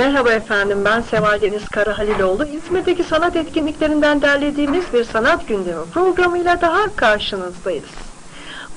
Merhaba efendim, ben Seval Deniz Karahaliloğlu. İzmir'deki sanat etkinliklerinden derlediğimiz bir sanat gündemi programıyla daha karşınızdayız.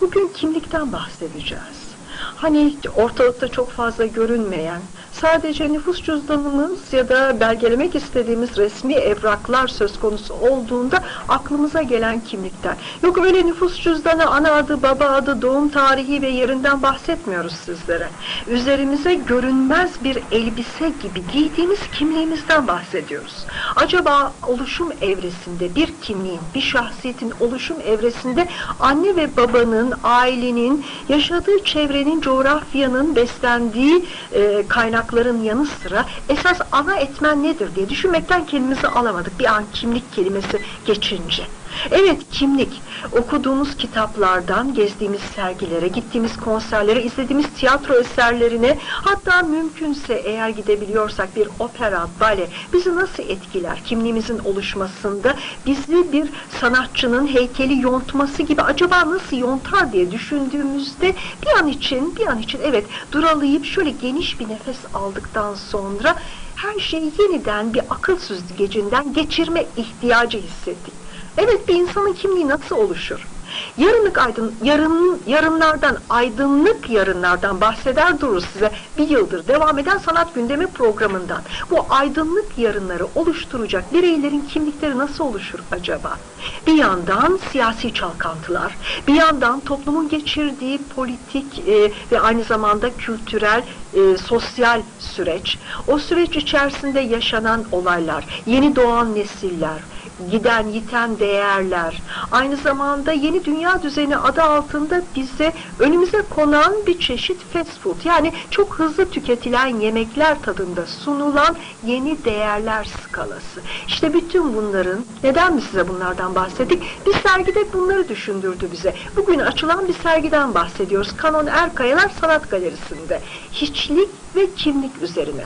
Bugün kimlikten bahsedeceğiz. Hani ortalıkta çok fazla görünmeyen, sadece nüfus cüzdanımız ya da belgelemek istediğimiz resmi evraklar söz konusu olduğunda aklımıza gelen kimlikten. Yok öyle nüfus cüzdanı, ana adı, baba adı, doğum tarihi ve yerinden bahsetmiyoruz sizlere. Üzerimize görünmez bir elbise gibi giydiğimiz kimliğimizden bahsediyoruz. Acaba oluşum evresinde bir kimliğin, bir şahsiyetin oluşum evresinde anne ve babanın, ailenin, yaşadığı çevrenin, coğrafyanın beslendiği e, kaynakların yanı sıra esas ana etmen nedir diye düşünmekten kendimizi alamadık bir an kimlik kelimesi geçince. Evet kimlik. Okuduğumuz kitaplardan, gezdiğimiz sergilere, gittiğimiz konserlere, izlediğimiz tiyatro eserlerine, hatta mümkünse eğer gidebiliyorsak bir opera, bale bizi nasıl etkiler? Kimliğimizin oluşmasında bizi bir sanatçının heykeli yontması gibi acaba nasıl yontar diye düşündüğümüzde bir an için, bir an için evet duralayıp şöyle geniş bir nefes aldıktan sonra her şeyi yeniden bir akıl süzgecinden geçirme ihtiyacı hissettik. Evet bir insanın kimliği nasıl oluşur? Yarınlık aydın, yarın, yarınlardan, aydınlık yarınlardan bahseder dururuz size bir yıldır devam eden sanat gündemi programından. Bu aydınlık yarınları oluşturacak bireylerin kimlikleri nasıl oluşur acaba? Bir yandan siyasi çalkantılar, bir yandan toplumun geçirdiği politik e, ve aynı zamanda kültürel, e, sosyal süreç, o süreç içerisinde yaşanan olaylar, yeni doğan nesiller, giden yiten değerler, aynı zamanda yeni dünya düzeni adı altında bize önümüze konan bir çeşit fast food yani çok hızlı tüketilen yemekler tadında sunulan yeni değerler skalası. İşte bütün bunların neden mi size bunlardan bahsettik? Bir sergide bunları düşündürdü bize. Bugün açılan bir sergiden bahsediyoruz. Kanon Erkayalar Sanat Galerisi'nde. Hiçlik ve kimlik üzerine.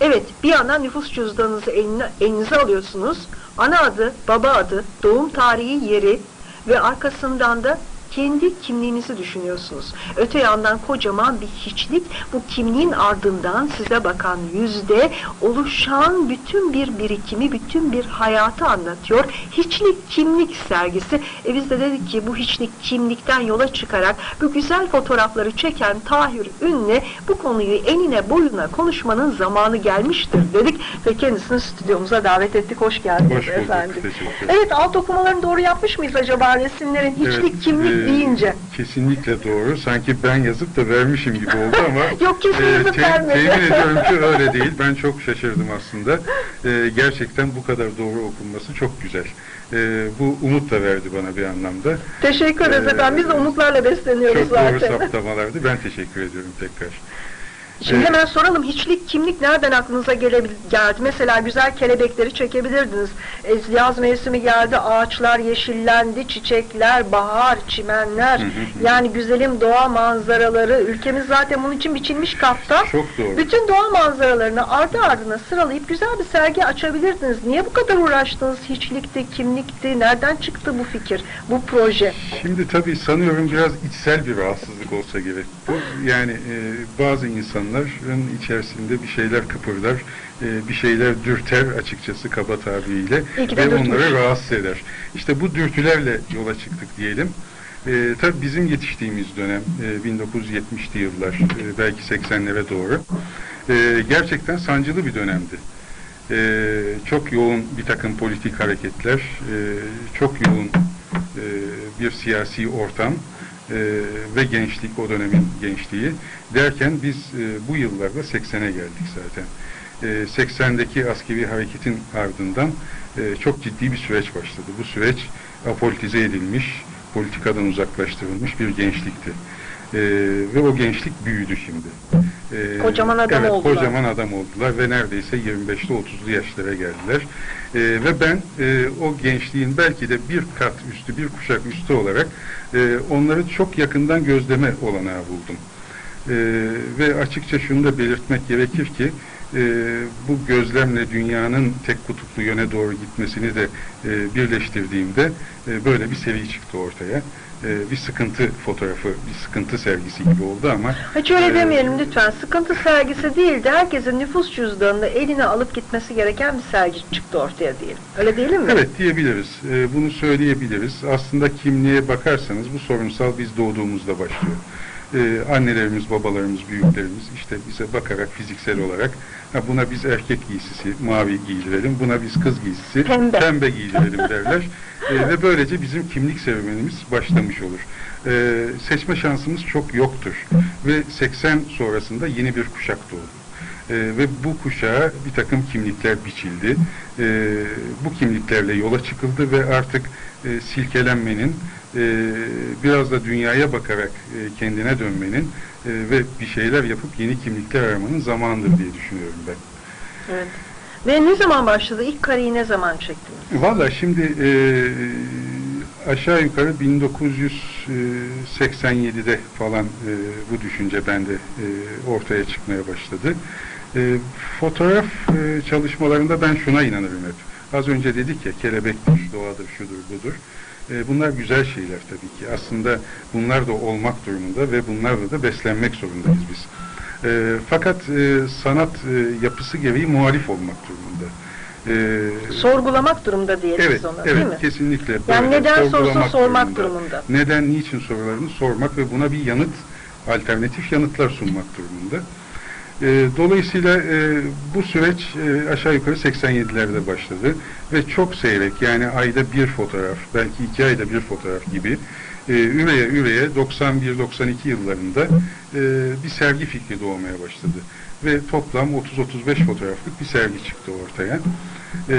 Evet, bir yandan nüfus cüzdanınızı eline, elinize alıyorsunuz. Ana adı, baba adı, doğum tarihi, yeri ve arkasından da kendi kimliğinizi düşünüyorsunuz. Öte yandan kocaman bir hiçlik bu kimliğin ardından size bakan yüzde oluşan bütün bir birikimi, bütün bir hayatı anlatıyor. Hiçlik kimlik sergisi. E biz de dedik ki bu hiçlik kimlikten yola çıkarak bu güzel fotoğrafları çeken Tahir Ünlü bu konuyu enine boyuna konuşmanın zamanı gelmiştir dedik ve kendisini stüdyomuza davet ettik. Hoş geldiniz Hoş bulduk, efendim. Evet alt okumalarını doğru yapmış mıyız acaba resimlerin hiçlik Evet, kimlik e, deyince? Kesinlikle doğru. Sanki ben yazıp da vermişim gibi oldu ama Yok, kesin e, yazıp te- vermedi. temin ediyorum ki öyle değil. Ben çok şaşırdım aslında. E, gerçekten bu kadar doğru okunması çok güzel. E, bu umut da verdi bana bir anlamda. Teşekkür ederiz Ee, efendim. Biz de umutlarla besleniyoruz Çok doğru zaten. saptamalardı. Ben teşekkür ediyorum tekrar. Şimdi Evet. hemen soralım hiçlik kimlik nereden aklınıza geldi? Mesela güzel kelebekleri çekebilirdiniz. E, yaz mevsimi geldi, ağaçlar yeşillendi, çiçekler, bahar, çimenler. Hı hı hı. Yani güzelim doğa manzaraları. Ülkemiz zaten bunun için biçilmiş kapta. Çok doğru. Bütün doğa manzaralarını ardı ardına sıralayıp güzel bir sergi açabilirdiniz. Niye bu kadar uğraştınız? Hiçlikti, kimlikti. Nereden çıktı bu fikir, bu proje? Şimdi tabii sanıyorum biraz içsel bir rahatsızlık olsa gerek bu. Yani e, bazı insanların içerisinde bir şeyler kıpırdar, e, bir şeyler dürter açıkçası kaba tabiriyle ve dürtmüş. onları rahatsız eder. İşte bu dürtülerle yola çıktık diyelim. E, tabii bizim yetiştiğimiz dönem e, 1970'li yıllar, e, belki 80'lere doğru e, gerçekten sancılı bir dönemdi. E, çok yoğun bir takım politik hareketler, e, çok yoğun e, bir siyasi ortam e, ve gençlik, o dönemin gençliği derken biz e, bu yıllarda 80'e geldik zaten. E, 80'deki askeri hareketin ardından e, çok ciddi bir süreç başladı. Bu süreç apolitize edilmiş, politikadan uzaklaştırılmış bir gençlikti. E, ve o gençlik büyüdü şimdi. E, Kocaman adam evet, oldular. Kocaman adam oldular ve neredeyse 25'li 30'lu yaşlara geldiler. E, ve ben e, o gençliğin belki de bir kat üstü, bir kuşak üstü olarak e, onları çok yakından gözleme olanağı buldum. E, ve açıkça şunu da belirtmek gerekir ki e, bu gözlemle dünyanın tek kutuplu yöne doğru gitmesini de e, birleştirdiğimde e, böyle bir seri çıktı ortaya. E, bir sıkıntı fotoğrafı, bir sıkıntı sergisi gibi oldu ama Hiç öyle e, demeyelim lütfen. Sıkıntı sergisi değil de herkesin nüfus cüzdanını eline alıp gitmesi gereken bir sergi çıktı ortaya diyelim. Öyle değil mi? Evet diyebiliriz. E, bunu söyleyebiliriz. Aslında kimliğe bakarsanız bu sorunsal biz doğduğumuzda başlıyor. E, annelerimiz, babalarımız, büyüklerimiz işte bize bakarak fiziksel olarak ha, buna biz erkek giysisi mavi giydirelim, buna biz kız giysisi Pembe. giydirelim derler. E, ve böylece bizim kimlik serüvenimiz başlamış olur. E, seçme şansımız çok yoktur. Ve 80 sonrasında yeni bir kuşak doğdu. E, ve bu kuşağa bir takım kimlikler biçildi. E, bu kimliklerle yola çıkıldı ve artık e, silkelenmenin, e, biraz da dünyaya bakarak e, kendine dönmenin e, ve bir şeyler yapıp yeni kimlikler aramanın zamanıdır diye düşünüyorum ben. Evet. Ve ne zaman başladı? İlk kareyi ne zaman çektiniz? Valla şimdi e, aşağı yukarı 1987'de falan e, bu düşünce bende e, ortaya çıkmaya başladı. E, fotoğraf e, çalışmalarında ben şuna inanırım hep. Az önce dedik ya kelebektir, doğadır, şudur, budur. E, bunlar güzel şeyler tabii ki. Aslında bunlar da olmak durumunda ve bunlarla da beslenmek zorundayız biz. E, fakat e, sanat e, yapısı gereği muhalif olmak durumunda. E, Sorgulamak durumda diyelim Evet, biz ona evet değil mi? kesinlikle. Yani böyle. neden Sorgulamak sormak durumunda. Neden, niçin sorularını sormak ve buna bir yanıt, alternatif yanıtlar sunmak durumunda. Ee, dolayısıyla e, bu süreç e, aşağı yukarı 87'lerde başladı ve çok seyrek yani ayda bir fotoğraf, belki iki ayda bir fotoğraf gibi e, üreye üreye 91-92 yıllarında e, bir sergi fikri doğmaya başladı. Ve toplam 30-35 fotoğraflık bir sergi çıktı ortaya. E,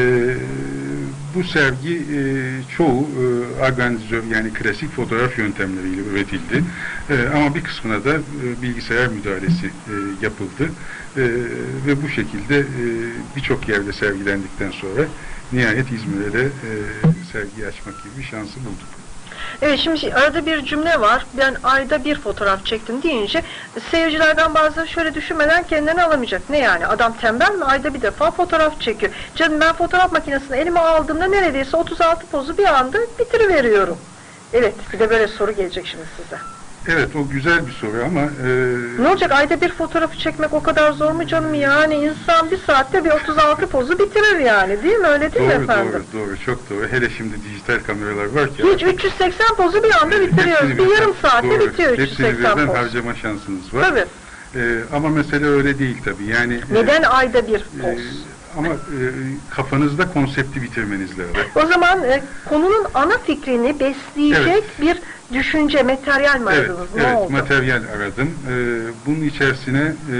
bu sergi e, çoğu e, agrandizör yani klasik fotoğraf yöntemleriyle üretildi. E, ama bir kısmına da e, bilgisayar müdahalesi e, yapıldı. E, ve bu şekilde e, birçok yerde sergilendikten sonra nihayet İzmir'e de e, sergiyi açmak gibi bir şansı bulduk. Evet şimdi şey, arada bir cümle var. Ben ayda bir fotoğraf çektim deyince seyircilerden bazıları şöyle düşünmeden kendilerini alamayacak. Ne yani adam tembel mi? Ayda bir defa fotoğraf çekiyor. Canım ben fotoğraf makinesini elime aldığımda neredeyse 36 pozu bir anda bitiriveriyorum. Evet bir de böyle soru gelecek şimdi size. Evet o güzel bir soru ama e, Ne olacak ayda bir fotoğrafı çekmek o kadar zor mu canım yani insan bir saatte bir 36 pozu bitirir yani değil mi öyle değil mi doğru efendim? doğru doğru çok doğru. Hele şimdi dijital kameralar var ki. Hiç 380 pozu bir anda bitiriyoruz. Hepsini Bir yarım saatte doğru, bitiyor Hepsini 380 birden poz. harcama şansınız var. Tabii. E, ama mesele öyle değil tabii. Yani e, Neden ayda bir e, poz? ama e, kafanızda konsepti bitirmeniz lazım. O zaman e, konunun ana fikrini besleyecek Evet. bir düşünce, materyal mi Evet, aradınız? Ne evet oldu? materyal aradım. Ee, bunun içerisine e,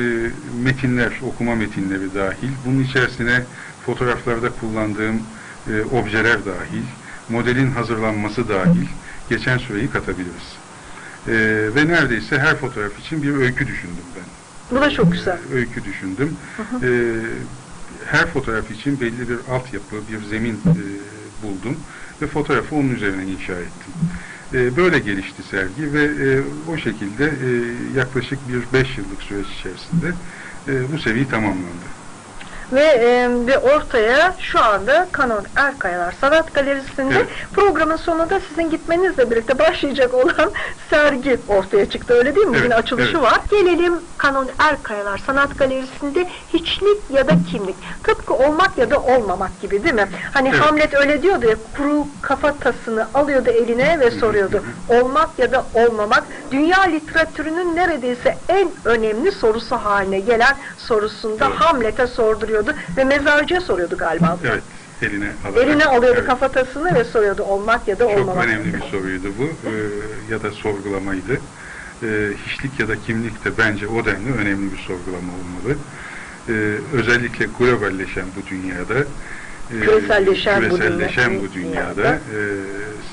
metinler, okuma metinleri dahil, bunun içerisine fotoğraflarda kullandığım e, objeler dahil, modelin hazırlanması dahil geçen süreyi katabiliriz. Ee, ve neredeyse her fotoğraf için bir öykü düşündüm ben. Bu da çok güzel. Ee, öykü düşündüm. Ee, her fotoğraf için belli bir altyapı, bir zemin e, buldum ve fotoğrafı onun üzerine inşa ettim. E, böyle gelişti sergi ve e, o şekilde e, yaklaşık bir beş yıllık süreç içerisinde bu seviye tamamlandı. Ve, e, ve ortaya şu anda Kanon Erkayalar Sanat Galerisi'nde Evet. programın sonunda sizin gitmenizle birlikte başlayacak olan sergi ortaya çıktı. Öyle değil mi? Bugün Evet, açılışı evet. var. Gelelim Kanon Erkayalar Sanat Galerisi'nde hiçlik ya da kimlik. Tıpkı olmak ya da olmamak gibi değil mi? Hani Evet. Hamlet öyle diyordu ya kuru kafatasını alıyordu eline ve soruyordu. Olmak ya da olmamak dünya literatürünün neredeyse en önemli sorusu haline gelen sorusunda Evet. Hamlet'e sorduruyordu ve mezarcıya soruyordu galiba. Evet, eline alarak. Eline alıyordu Evet. kafatasını ve soruyordu olmak ya da Çok olmamak. önemli bir soruydu bu e, ya da sorgulamaydı. E, hiçlik ya da kimlik de bence o denli önemli bir sorgulama olmalı. E, özellikle globalleşen bu dünyada e, Küreselleşen bu küreselleşen bu dünyada dünyada. e,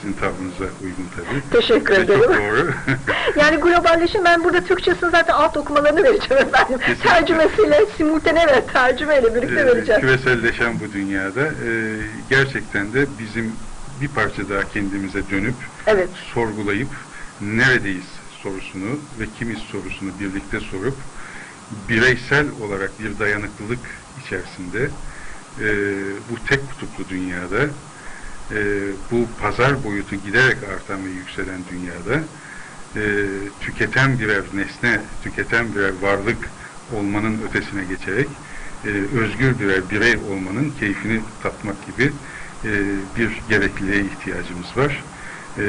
sizin tavrınıza uygun tabii. Teşekkür ederim. Çok doğru. Yani globalleşim ben burada Türkçesini zaten alt okumalarını vereceğim efendim. Kesinlikle. Tercümesiyle, simultane ve tercümeyle birlikte Ee, vereceğim. küreselleşen bu dünyada e, gerçekten de bizim bir parça daha kendimize dönüp Evet. sorgulayıp neredeyiz sorusunu ve kimiz sorusunu birlikte sorup bireysel olarak bir dayanıklılık içerisinde e, bu tek kutuplu dünyada e, bu pazar boyutu giderek artan ve yükselen dünyada e, tüketen birer nesne, tüketen birer varlık olmanın ötesine geçerek e, özgür birer birey olmanın keyfini tatmak gibi e, bir gerekliliğe ihtiyacımız var. E,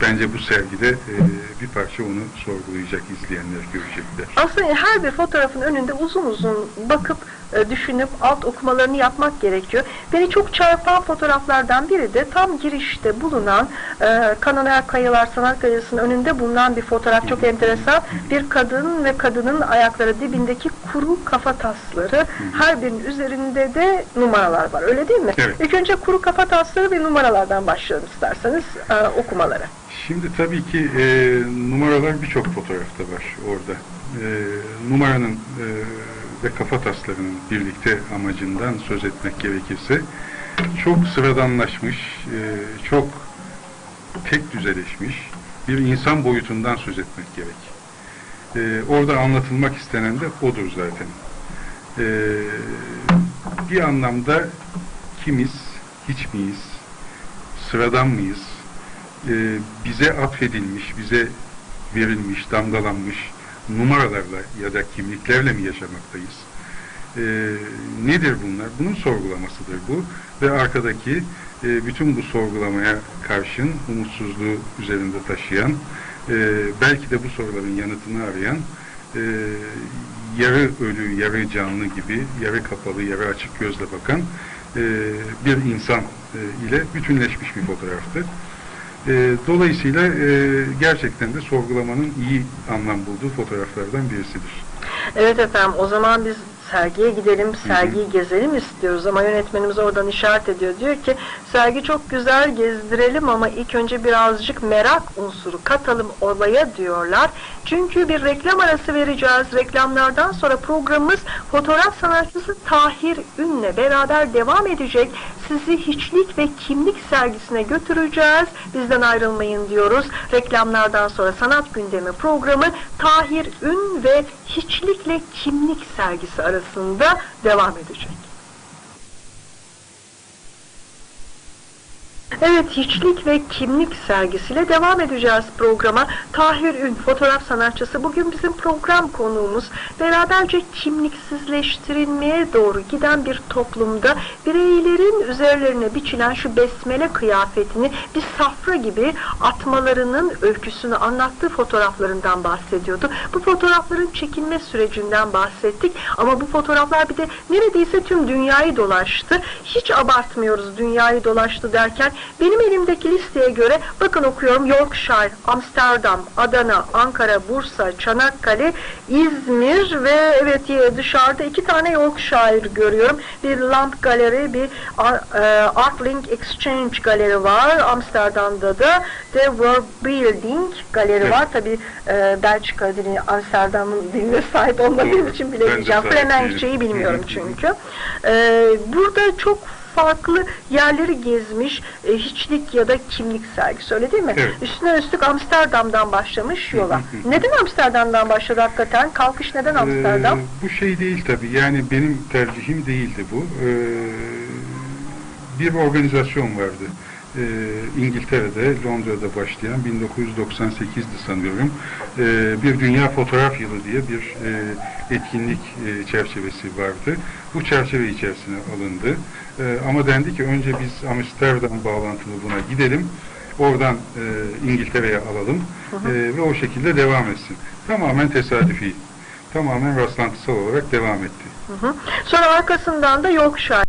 bence bu sergide e, bir parça onu sorgulayacak izleyenler görecekler. Aslında her bir fotoğrafın önünde uzun uzun bakıp e, düşünüp alt okumalarını yapmak gerekiyor. Beni çok çarpan fotoğraflardan biri de tam girişte bulunan e, Kananer Kayalar Sanat Galerisi'nin önünde bulunan bir fotoğraf çok enteresan. Bir kadın ve kadının ayakları dibindeki kuru kafa tasları. Her birinin üzerinde de numaralar var. Öyle değil mi? Evet. İlk önce kuru kafa tasları ve numaralardan başlayalım isterseniz e, okumalara. Şimdi tabii ki e, numaralar birçok fotoğrafta var orada. E, numaranın e, ve kafa taslarının birlikte amacından söz etmek gerekirse çok sıradanlaşmış, e, çok tek düzeleşmiş bir insan boyutundan söz etmek gerek. E, orada anlatılmak istenen de odur zaten. E, bir anlamda kimiz, hiç miyiz, sıradan mıyız, bize atfedilmiş, bize verilmiş, damgalanmış numaralarla ya da kimliklerle mi yaşamaktayız? E, nedir bunlar? Bunun sorgulamasıdır bu. Ve arkadaki e, bütün bu sorgulamaya karşın umutsuzluğu üzerinde taşıyan, e, belki de bu soruların yanıtını arayan, e, yarı ölü, yarı canlı gibi, yarı kapalı, yarı açık gözle bakan e, bir insan e, ile bütünleşmiş bir fotoğraftı. E, dolayısıyla e, gerçekten de sorgulamanın iyi anlam bulduğu fotoğraflardan birisidir. Evet efendim o zaman biz sergiye gidelim, sergiyi gezelim istiyoruz ama yönetmenimiz oradan işaret ediyor. Diyor ki sergi çok güzel gezdirelim ama ilk önce birazcık merak unsuru katalım olaya diyorlar. Çünkü bir reklam arası vereceğiz. Reklamlardan sonra programımız fotoğraf sanatçısı Tahir Ün'le beraber devam edecek. Sizi hiçlik ve kimlik sergisine götüreceğiz. Bizden ayrılmayın diyoruz. Reklamlardan sonra sanat gündemi programı Tahir Ün ve hiçlikle kimlik sergisi arasında devam edecek. Evet, hiçlik ve kimlik sergisiyle devam edeceğiz programa. Tahir Ün, fotoğraf sanatçısı. Bugün bizim program konuğumuz. Beraberce kimliksizleştirilmeye doğru giden bir toplumda bireylerin üzerlerine biçilen şu besmele kıyafetini bir safra gibi atmalarının öyküsünü anlattığı fotoğraflarından bahsediyordu. Bu fotoğrafların çekilme sürecinden bahsettik ama bu fotoğraflar bir de neredeyse tüm dünyayı dolaştı. Hiç abartmıyoruz dünyayı dolaştı derken benim elimdeki listeye göre bakın okuyorum Yorkshire, Amsterdam, Adana, Ankara, Bursa, Çanakkale, İzmir ve evet e, dışarıda iki tane Yorkshire görüyorum. Bir Land Galeri, bir e, Artlink Exchange Galeri var. Amsterdam'da da The World Building Galeri Evet. var. Tabi e, Belçika dili, Amsterdam'ın diline sahip olmadığım için bilemeyeceğim. Flemenkçeyi bilmiyorum çünkü. E, burada çok farklı yerleri gezmiş e, hiçlik ya da kimlik sergisi öyle değil mi? Evet. Üstüne üstlük Amsterdam'dan başlamış yola. neden Amsterdam'dan başladı hakikaten? Kalkış neden Amsterdam? Ee, bu şey değil tabii. Yani benim tercihim değildi bu. Ee, bir organizasyon vardı. Ee, İngiltere'de, Londra'da başlayan 1998'di sanıyorum. Ee, bir Dünya Fotoğraf Yılı diye bir e, etkinlik e, çerçevesi vardı. Bu çerçeve içerisine alındı. Ee, ama dendi ki önce biz Amsterdam bağlantılı buna gidelim. Oradan e, İngiltere'ye alalım e, ve o şekilde devam etsin. Tamamen tesadüfi, tamamen rastlantısal olarak devam etti. Hı hı. Sonra arkasından da Yorkshire